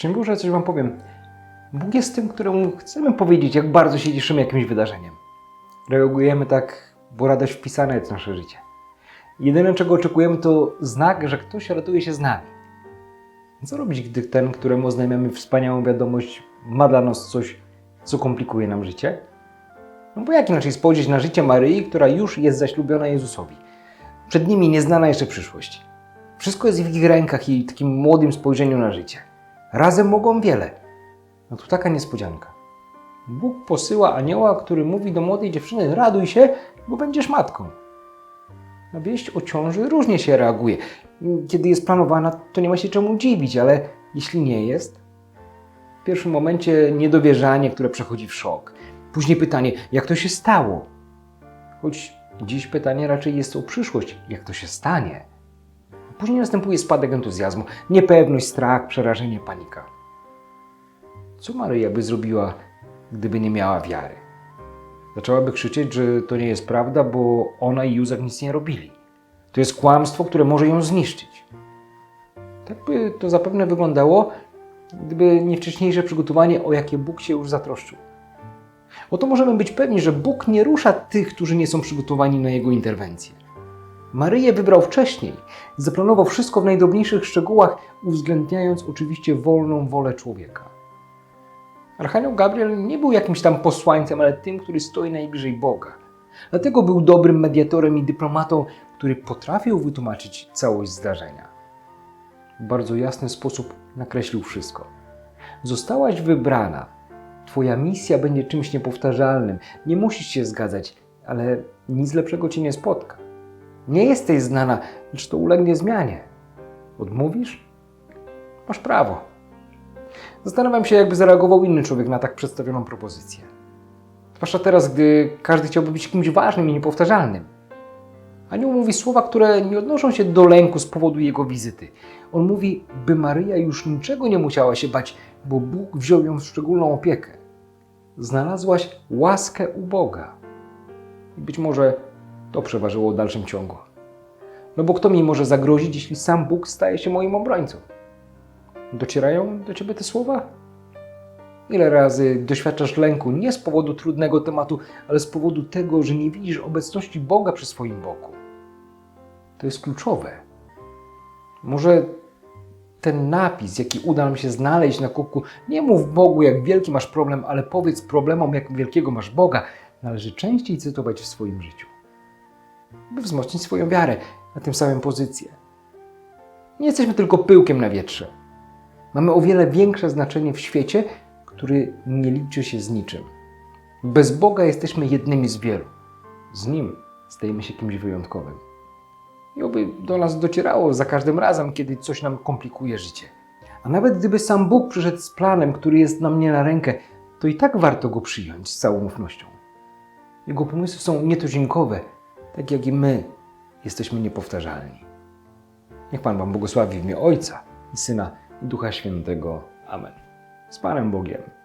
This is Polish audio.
Szczęść Boże, coś Wam powiem. Bóg jest tym, któremu chcemy powiedzieć, jak bardzo się cieszymy jakimś wydarzeniem. Reagujemy tak, bo radość wpisana jest w nasze życie. Jedyne, czego oczekujemy, to znak, że ktoś raduje się z nami. Co robić, gdy ten, któremu oznajmiamy wspaniałą wiadomość, ma dla nas coś, co komplikuje nam życie? No bo jak inaczej spojrzeć na życie Maryi, która już jest zaślubiona Jezusowi? Przed nimi nieznana jeszcze przyszłość. Wszystko jest w ich rękach i takim młodym spojrzeniu na życie. Razem mogą wiele. No tu taka niespodzianka. Bóg posyła anioła, który mówi do młodej dziewczyny: raduj się, bo będziesz matką. Na wieść o ciąży różnie się reaguje. Kiedy jest planowana, to nie ma się czemu dziwić, ale jeśli nie jest, w pierwszym momencie niedowierzanie, które przechodzi w szok. Później pytanie, jak to się stało? Choć dziś pytanie raczej jest o przyszłość, jak to się stanie. Później następuje spadek entuzjazmu, niepewność, strach, przerażenie, panika. Co Maryja by zrobiła, gdyby nie miała wiary? Zaczęłaby krzyczeć, że to nie jest prawda, bo ona i Józef nic nie robili. To jest kłamstwo, które może ją zniszczyć. Tak by to zapewne wyglądało, gdyby nie wcześniejsze przygotowanie, o jakie Bóg się już zatroszczył. Oto możemy być pewni, że Bóg nie rusza tych, którzy nie są przygotowani na Jego interwencję. Maryję wybrał wcześniej, zaplanował wszystko w najdrobniejszych szczegółach, uwzględniając oczywiście wolną wolę człowieka. Archanioł Gabriel nie był jakimś tam posłańcem, ale tym, który stoi najbliżej Boga. Dlatego był dobrym mediatorem i dyplomatą, który potrafił wytłumaczyć całość zdarzenia. W bardzo jasny sposób nakreślił wszystko. Zostałaś wybrana. Twoja misja będzie czymś niepowtarzalnym. Nie musisz się zgadzać, ale nic lepszego cię nie spotka. Nie jesteś znana, lecz to ulegnie zmianie. Odmówisz? Masz prawo. Zastanawiam się, jakby zareagował inny człowiek na tak przedstawioną propozycję. Zwłaszcza teraz, gdy każdy chciałby być kimś ważnym i niepowtarzalnym. Anioł mówi słowa, które nie odnoszą się do lęku z powodu jego wizyty. On mówi, by Maryja już niczego nie musiała się bać, bo Bóg wziął ją w szczególną opiekę. Znalazłaś łaskę u Boga. I być może to przeważyło w dalszym ciągu. No bo kto mi może zagrozić, jeśli sam Bóg staje się moim obrońcą? Docierają do ciebie te słowa? Ile razy doświadczasz lęku nie z powodu trudnego tematu, ale z powodu tego, że nie widzisz obecności Boga przy swoim boku? To jest kluczowe. Może ten napis, jaki uda nam się znaleźć na kubku, nie mów Bogu, jak wielki masz problem, ale powiedz problemom, jak wielkiego masz Boga, należy częściej cytować w swoim życiu, by wzmocnić swoją wiarę, a tym samym pozycję. Nie jesteśmy tylko pyłkiem na wietrze. Mamy o wiele większe znaczenie w świecie, który nie liczy się z niczym. Bez Boga jesteśmy jednymi z wielu. Z Nim stajemy się kimś wyjątkowym. I oby do nas docierało za każdym razem, kiedy coś nam komplikuje życie. A nawet gdyby sam Bóg przyszedł z planem, który jest nam nie na rękę, to i tak warto go przyjąć z całą ufnością. Jego pomysły są nietuzinkowe, tak jak i my jesteśmy niepowtarzalni. Niech Pan Wam błogosławi w imię Ojca i Syna i Ducha Świętego. Amen. Z Panem Bogiem.